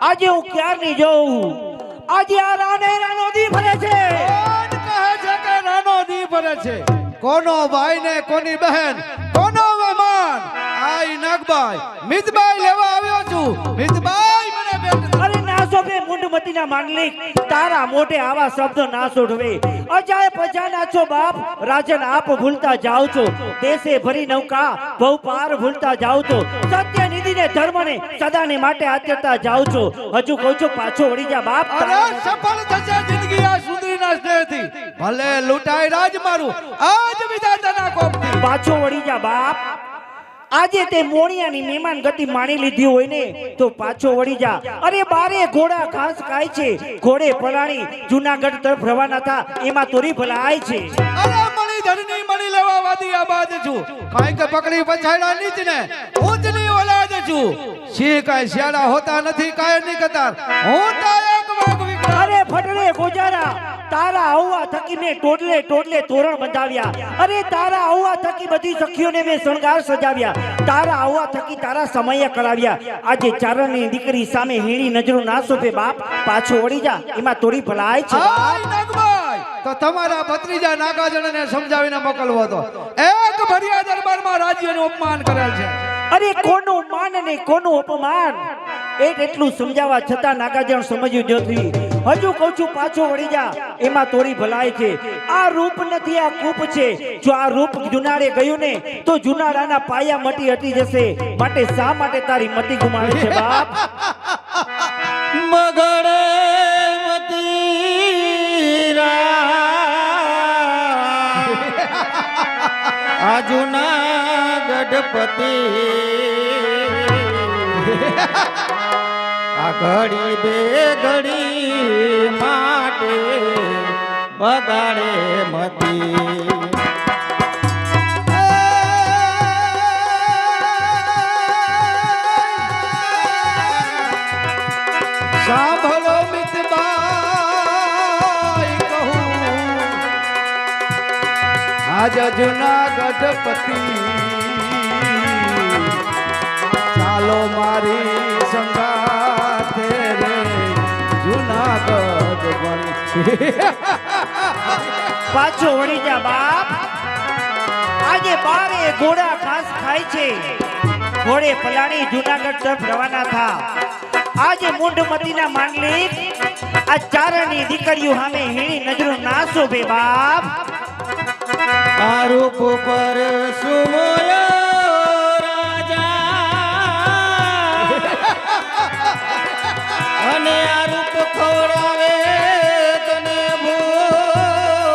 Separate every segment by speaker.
Speaker 1: આજે હું ક્યારની જોઉં? આજે આ રાને રાનો દી ભરે છે.
Speaker 2: કોણ કહે છે કે રાનો દી ભરે છે? કોનો ભાઈ ને કોની બહેન? કોનો મહેમાન આઈ નાગભાઈ મિતભાઈ લેવા આવ્યો છું. મિતભાઈ મને ભેટ
Speaker 1: અરે ના શોભે મુંડમતીના માંડલિક તારા મોઢે આવા શબ્દો ના સોઢવે અજાય પજા નાચો બાપ રાજન આપ ભૂલતા જાવ છો. દેશે ભરી નૌકા બહુ પાર ભૂલતા જાવ છો. સત્ય નીતિને ધર્મને સદાને માટે આત્યતા જાઉં છું. હજુ કહું છું પાછો વળી જા બાપ
Speaker 2: અરે સફળ થશે જિંદગી આ સુધીના સ્નેહથી. ભલે લૂંટાય રાજ મારું આજ વિધાતાના કોપથી.
Speaker 1: પાછો વળી જા બાપ આજે તે મોણિયાની મહેમાન ગતિ માણી લીધી હોય ને તો પાછો વળી જા અરે બારે ઘોડા ઘાસ ખાય છે ઘોડે ફલાણી જુનાગઢ તરફ રવાના થા એમાં તોરી ભલાય છે.
Speaker 2: અરે મણી ધરની મણી લેવા વાદી આબાદ છું. કાંઈ કે પકડી પછાડા નીચ ને ઊંચની છું સિંહ કાંઈ શિયાળા હોતા નથી કાંઈ નહીં કતાર. હું તો એક વાઘ વિકરાળ.
Speaker 1: અરે ફટરે ગોજારા તારા આવવા થકી મેં ટોટલે ટોટલે તોરણ બંધાવ્યા. અરે તારા આવવા થકી બધી સખીઓને મેં શણગાર સજાવ્યા. તારા આવવા થકી તારા સમય કરાવ્યા. આજે ચારણની દીકરી સામે હીણી નજરો ના સોપે બાપ પાછો વળી જા એમાં તોરી ભલાય છે
Speaker 2: તો તમારા ભત્રીજા નાગાજણને સમજાવીને મોકલવો હતો. એક ભર્યા દરબારમાં રાજ્યનું અપમાન કરેલ છે.
Speaker 1: અરે કોનું માન ને કોનું અપમાન? એ એટલું સમજાવવા છતાં નાગાજણ સમજ્યું નથી. હજુ કહું છું, પાછો વળી જા. એમાં તોરી ભલાય છે. આ રૂપ નથી, આ કૂપ છે. જો આ રૂપ જુનાડે ગયું ને, તો જુનાડાના પાયા મટી હટી જશે. માટે શા માટે તારી મતી ગુમાવે છે, બાપ?
Speaker 3: મગડે મતીરા. આ જૂના ગઢપતિ આ ઘડી બે ઘડી માટે બગાડે મતી.
Speaker 2: કહું. આજ જુનાગઢ પતિ ચાલો મારી સંગાતે રે જુનાગઢ બની
Speaker 1: પાછો વળી જા બાપ. આજે બારે ઘોડા ઘાસ ખાય છે. ઘોડે પલાણી જુનાગઢ તરફ રવાના થા. આજે મુંડમતીના માંગલિક આ ચારણી દીકરીઓ સામે હીણી નજરો ના શોભે બાપ.
Speaker 3: આ રૂપ પર અને આ રૂપ ખવડાવે તને ભૂલ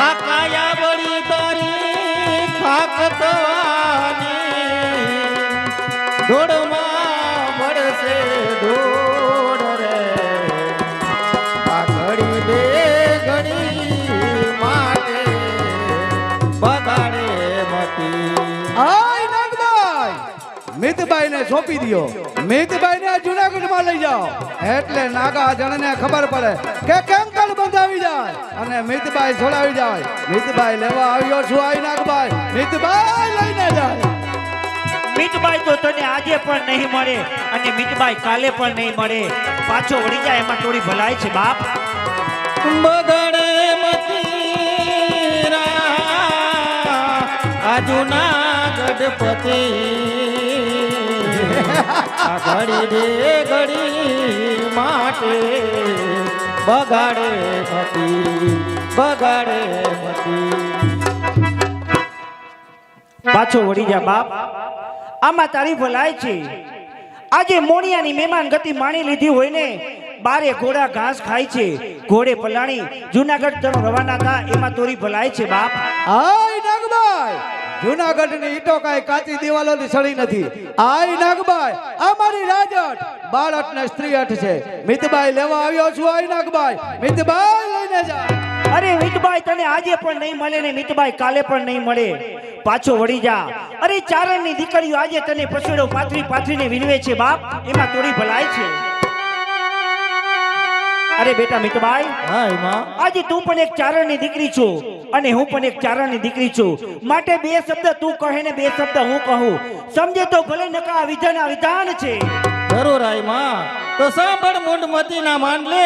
Speaker 3: આ કાયા બળી તારી ખાક
Speaker 2: મિતબાઈ સોંપી દ્યો. મિતબાઈ જુનાગઢમાં લઈ જાઓ. એટલે નાગા જણને ખબર પડે કે કેમ કલ બંધાવી જાય અને મિતબાઈ છોડાવી જાય. મિતબાઈ લેવા આવ્યો છું આઈ નાગભાઈ. મિતબાઈ લઈને જાય.
Speaker 1: મીતબાઈ તો તને આજે પણ નહીં મળે અને મીતબાઈ કાલે પણ નહીં મળે. પાછો વળી જાય એમાં થોડી ભલાય છે બાપ.
Speaker 3: બગડે મતી આ જૂના ગઢપતિ આ ઘડી રે ઘડી માટે બગાડે મતી બગાડે મતી
Speaker 1: પાછો વળી જા બાપ. આમાં તારી ભલાય છે. આજે મોણિયાની મહેમાન ગતિ માણી લીધી હોય ને, બારે ઘોડા ઘાસ ખાય છે. ઘોડે પલાણી જુનાગઢ તરફ રવાના થા, એમાં તોરી ભલાય છે બાપ.
Speaker 2: હાય નાગભાઈ! જુનાગઢની ઈટો કાંઈ કાચી દિવાલો ની સડી નથી. આઈ નાગભાઈ આ મારી રાજટ. બાળટ ને સ્ત્રી અઠ છે. મિતબાઈ લેવા આવ્યો છું આઈ નાગભાઈ મિતબાઈ લઈને જા.
Speaker 1: અરે મીતબાઈ તને આજે પણ નહીં મળે ને મીતબાઈ કાલે પણ નહીં મળે. પાછો વળી જા. અરે ચારણની દીકરીઓ આજે તને પછેડો પાથરી પાથરીને વિનવે છે બાપ. એમાં તોડી ભલાય છે. અરે બેટા મીતબાઈ
Speaker 3: હા એમાં.
Speaker 1: આજે તું પણ એક ચારણની દીકરી છો. અને હું પણ એક ચારણની દીકરી છું. માટે બે શબ્દ તું કહે ને બે શબ્દ હું કહું. સમજે તો ભલે નકા આ વિધાન છે.
Speaker 3: જરૂર આઈ માં. તો સાંભળ મૂંડમતી ના માંડલે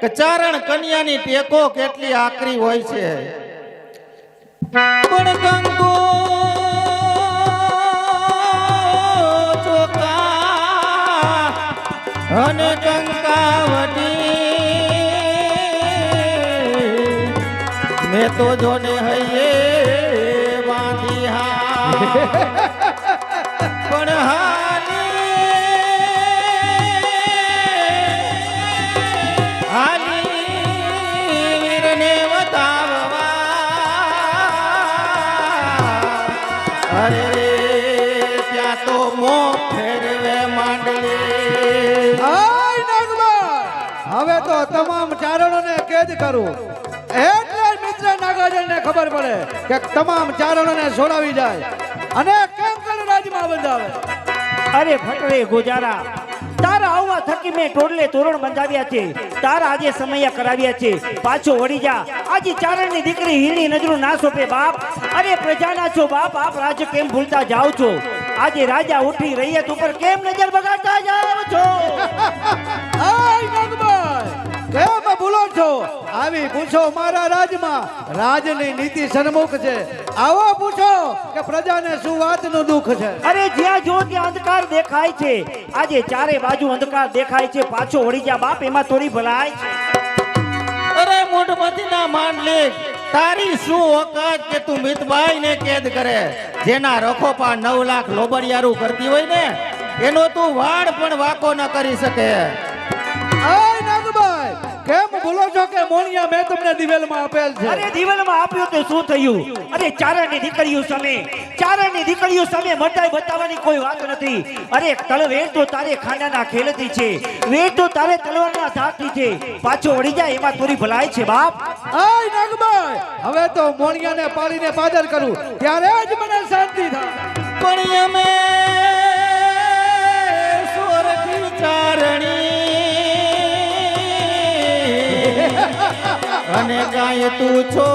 Speaker 3: કે ચારણ કન્યાની ટેકો કેટલી આકરી હોય છે. પણ ગંગો અને કંકાવટી મેં તો જોને હૈયે બાંધી હા. પણ હાલી હાલી વીરને તો મો ફેરવે
Speaker 2: હવે તો તમામ ચારણોને કેદ કરું. એટલે મિત્ર નાગાર્જુનને ખબર પડે કે તમામ ચારણોને છોડાવી જાય અને કેમ રાજમાં બંધાવે?
Speaker 1: અરે ફટરે ગોજારા તારા આવવા થકી મેં ટોડલે તોરણ બંધાવ્યા છે તારા આજે સમયા કરાવ્યા છે પાછો વળી જા. આજે ચારણની દીકરી હીરની નજરો ના સોંપે બાપ. અરે પ્રજાના છો બાપ આપ રાજ કેમ ભૂલતા જાઓ છો? આજે રાજા ઉઠી રૈયત ઉપર કેમ નજર બગાડતા જાઓ છો?
Speaker 2: આય નાગભાઈ કેમ ભૂલો છો. આવી પૂછો મારા રાજમાં. રાજની નીતિ સન્મુખ છે. આવો પૂછો કે પ્રજાને શું વાતનું દુઃખ છે?
Speaker 1: અરે જ્યાં જો ત્યાં અંધકાર દેખાય છે. આજે ચારે બાજુ અંધકાર દેખાય છે. પાછો વળી જા બાપ એમાં થોડી ભલાય છે.
Speaker 3: અરે મૂંઢમતી ના માંડલિક તારી શું ઓકાત કે તું મિતભાઈ ને કેદ કરે? જેના રખોપા નવ લાખ લોબડિયારું કરતી હોય ને એનો તું વાળ પણ વાકો ન કરી શકે.
Speaker 2: ભૂલો છો કે મોણિયા મેં તમને દિવેલમાં આપેલ છે?
Speaker 1: અરે દિવેલમાં આપ્યું તો શું થયું? અરે ચારણની દીકરીઓ સામે ચારણની દીકરીઓ સામે મટાઈ બતાવવાની કોઈ વાત નથી. અરે તળ વેર તો તારે ખાંડાના ખેલથી છે વેર તો તારે તલવારના ધારથી છે. પાછો વળી જાય એમાં થોડી ભલાય છે બાપ.
Speaker 2: આય નાગભાઈ હવે તો મોણિયાને પાડીને પાદર કરું ત્યારે જ મને શાંતિ થાય.
Speaker 3: પણ અમે સોરઠી ચારણી અને ગાય તું છો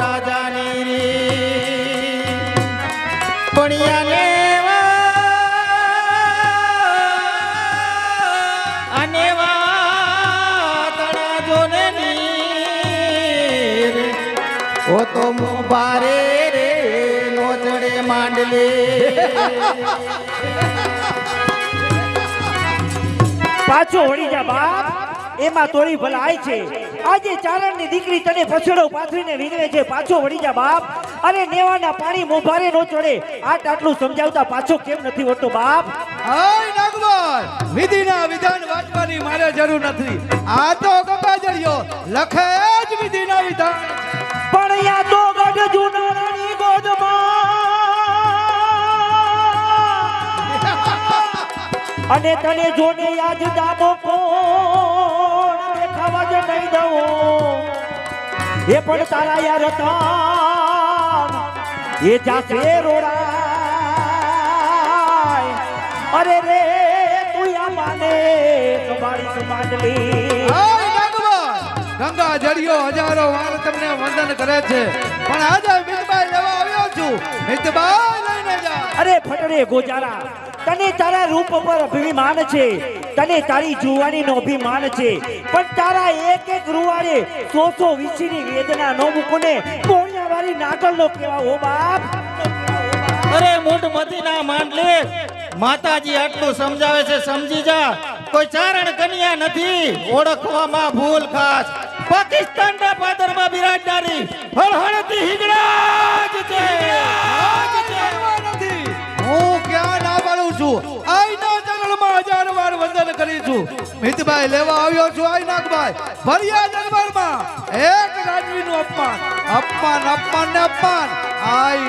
Speaker 3: રાજાની રી. પણિયાને અને વાતણા જોને નીર. ઓ તો મુબારે માંડલે.
Speaker 1: પાછો વળી જા બાપ, એમાં તોડી ભલાય છે. આજે ચારણની દીકરી તને પછડો પાથરીને વિનવે છે. પાછો વળી જા બાપ. અરે નેવાના પાણી મોભારે નો ચડે. આટ આટલું સમજાવતા પાછો કેમ નથી વળતો બાપ?
Speaker 2: હાય નાગભાઈ વિધિના વિધાન વાંચવાની મારે જરૂર નથી. આ તો ગંગાજળિયો લખે જ વિધિના વિધાન.
Speaker 1: પણ અહીંયા તો ગઢ જુનાની ગોદમાં. અને તને જોને યાદ દાબો કોણ એ પણ તારા યાર હતા એ જાશે રોડાય. અરે રે તું આ માને સંભાળી સંભાળલી
Speaker 2: ગંગા જળિયો હજારો વાર તમને વંદન કરે છે. પણ આજે મિતભાઈ લેવા આવ્યો છું. મિતભાઈ લઈને જા.
Speaker 1: અરે ફટરે ગોજારા. તને તારા રૂપ પર અભિમાન છે. તને તારી જુવાનીનો અભિમાન છે. પણ તારા એક એક રૂવાડે સો સો વીસીની વેદના નો મૂકુને પોણિયાવાળી નાગલનો કેવા હો બાપ.
Speaker 3: અરે મૂંઢમતી ના માંડલે માતાજી આટલું સમજાવે છે, સમજી જા. કોઈ ચારણ કન્યા નથી. ઓળખવામાં ભૂલ ખાસ. પાકિસ્તાનના પાદરમાં બિરાજનારી હળહળતી હિંગળાજ છે. છું
Speaker 2: આઈના જંગલમાં હજાર વાર વંદન કરી છું. મિતભાઈ લેવા આવ્યો છું આઈનાકભાઈ. ભર્યા દરબારમાં એક રાજવીનું અપમાન. અપમાન અપમાન ને અપમાન. આઈ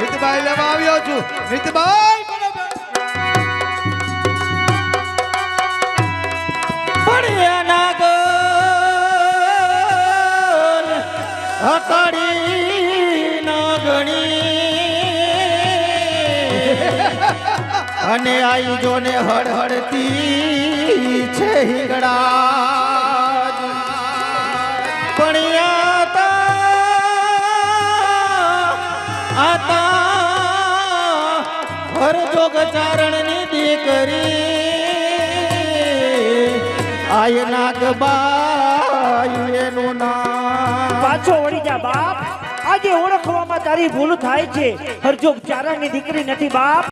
Speaker 2: મિતભાઈ લેવા આવ્યો છું. મિતભાઈ, મને નાગ
Speaker 3: પડ્યા અને આઈ જોને હળહળતી છે હિંગડા પણ આતા આતા હરજો હરજોગ ચારણની દીકરી, આય નાગબાઈ એનું નામ.
Speaker 1: પાછો વળી જા બાપ. આજે ઓળખવામાં તારી ભૂલ થાય છે. હરજોગ ચારણની દીકરી નથી બાપ.